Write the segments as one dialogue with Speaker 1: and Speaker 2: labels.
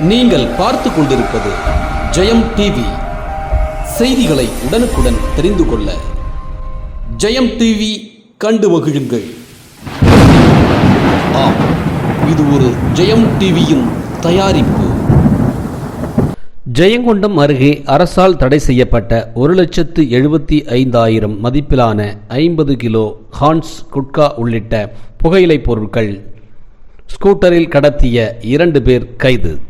Speaker 1: நீங்கள் பார்த்து கொண்டிருப்பது ஜெயம் டிவி செய்திகளை உடனுக்குடன் தெரிந்து கொள்ள ஜெயம் டிவி கண்டு மகிழுங்கள். ஆம் இது ஒரு ஜெயம் டிவியின் தயாரிப்பு.
Speaker 2: ஜெயங்கொண்டம் அருகே அரசால் தடை செய்யப்பட்ட ஒரு லட்சத்து எழுபத்தி ஐந்தாயிரம் மதிப்பிலான ஐம்பது கிலோ ஹான்ஸ் குட்கா உள்ளிட்ட புகையிலைப் பொருட்கள் ஸ்கூட்டரில் கடத்திய இரண்டு பேர் கைது.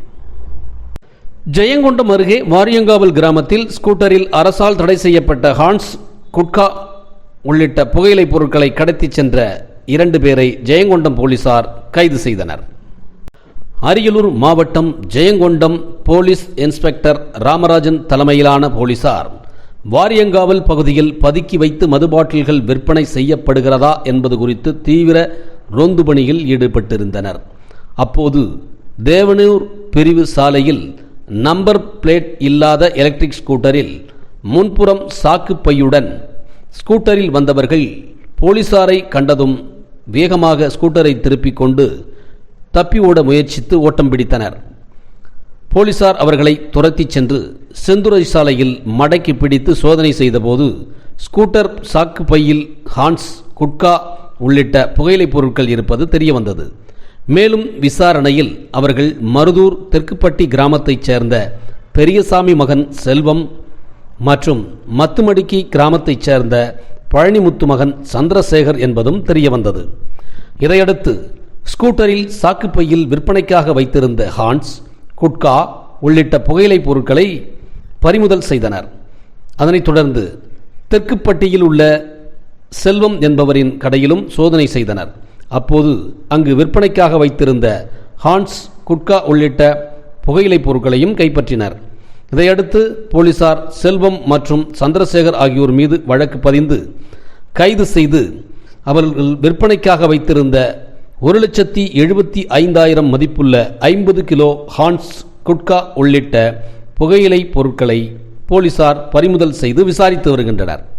Speaker 2: ஜெயங்கொண்டம் அருகே வாரியங்காவல் கிராமத்தில் ஸ்கூட்டரில் அரசால் தடை செய்யப்பட்ட ஹான்ஸ் குட்கா உள்ளிட்ட புகையிலைப் பொருட்களை கடத்திச் சென்ற இரண்டு பேரை ஜெயங்கொண்டம் போலீசார் கைது செய்தனர். அரியலூர் மாவட்டம் ஜெயங்கொண்டம் போலீஸ் இன்ஸ்பெக்டர் ராமராஜன் தலைமையிலான போலீசார் வாரியங்காவல் பகுதியில் பதுக்கி வைத்து மது பாட்டில்கள் விற்பனை செய்யப்படுகிறதா என்பது குறித்து தீவிர ரோந்து பணியில் ஈடுபட்டிருந்தனர். அப்போது தேவனூர் பிரிவு சாலையில் நம்பர் பிளேட் இல்லாத எலக்ட்ரிக் ஸ்கூட்டரில் முன்புறம் சாக்கு பையுடன் ஸ்கூட்டரில் வந்தவர்கள் போலீசாரை கண்டதும் வேகமாக ஸ்கூட்டரை திருப்பிக் கொண்டு தப்பி ஓட முயற்சித்து ஓட்டம் பிடித்தனர். போலீசார் அவர்களை துரத்திச் சென்று செந்துறை சாலையில் மடக்கி பிடித்து சோதனை செய்தபோது ஸ்கூட்டர் சாக்கு பையில் ஹான்ஸ் குட்கா உள்ளிட்ட புகையிலைப் பொருட்கள் இருப்பது தெரியவந்தது. மேலும் விசாரணையில் அவர்கள் மருதூர் தெற்குப்பட்டி கிராமத்தைச் சேர்ந்த பெரியசாமி மகன் செல்வம் மற்றும் மத்துமடிக்கி கிராமத்தைச் சேர்ந்த பழனிமுத்து மகன் சந்திரசேகர் என்பதும் தெரியவந்தது. இதையடுத்து ஸ்கூட்டரில் சாக்குப்பையில் விற்பனைக்காக வைத்திருந்த ஹான்ஸ் குட்கா உள்ளிட்ட புகையிலைப் பொருட்களை பறிமுதல் செய்தனர். அதனைத் தொடர்ந்து தெற்குப்பட்டியில் உள்ள செல்வம் என்பவரின் கடையிலும் சோதனை செய்தனர். அப்போது அங்கு விற்பனைக்காக வைத்திருந்த ஹான்ஸ் குட்கா உள்ளிட்ட புகையிலைப் பொருட்களையும் கைப்பற்றினர். இதையடுத்து போலீசார் செல்வம் மற்றும் சந்திரசேகர் ஆகியோர் மீது வழக்கு பதிந்து கைது செய்து அவர்கள் விற்பனைக்காக வைத்திருந்த ஒரு லட்சத்தி எழுபத்தி ஐந்தாயிரம் மதிப்புள்ள ஐம்பது கிலோ ஹான்ஸ் குட்கா உள்ளிட்ட புகையிலை பொருட்களை போலீசார் பறிமுதல் செய்து விசாரித்து வருகின்றனர்.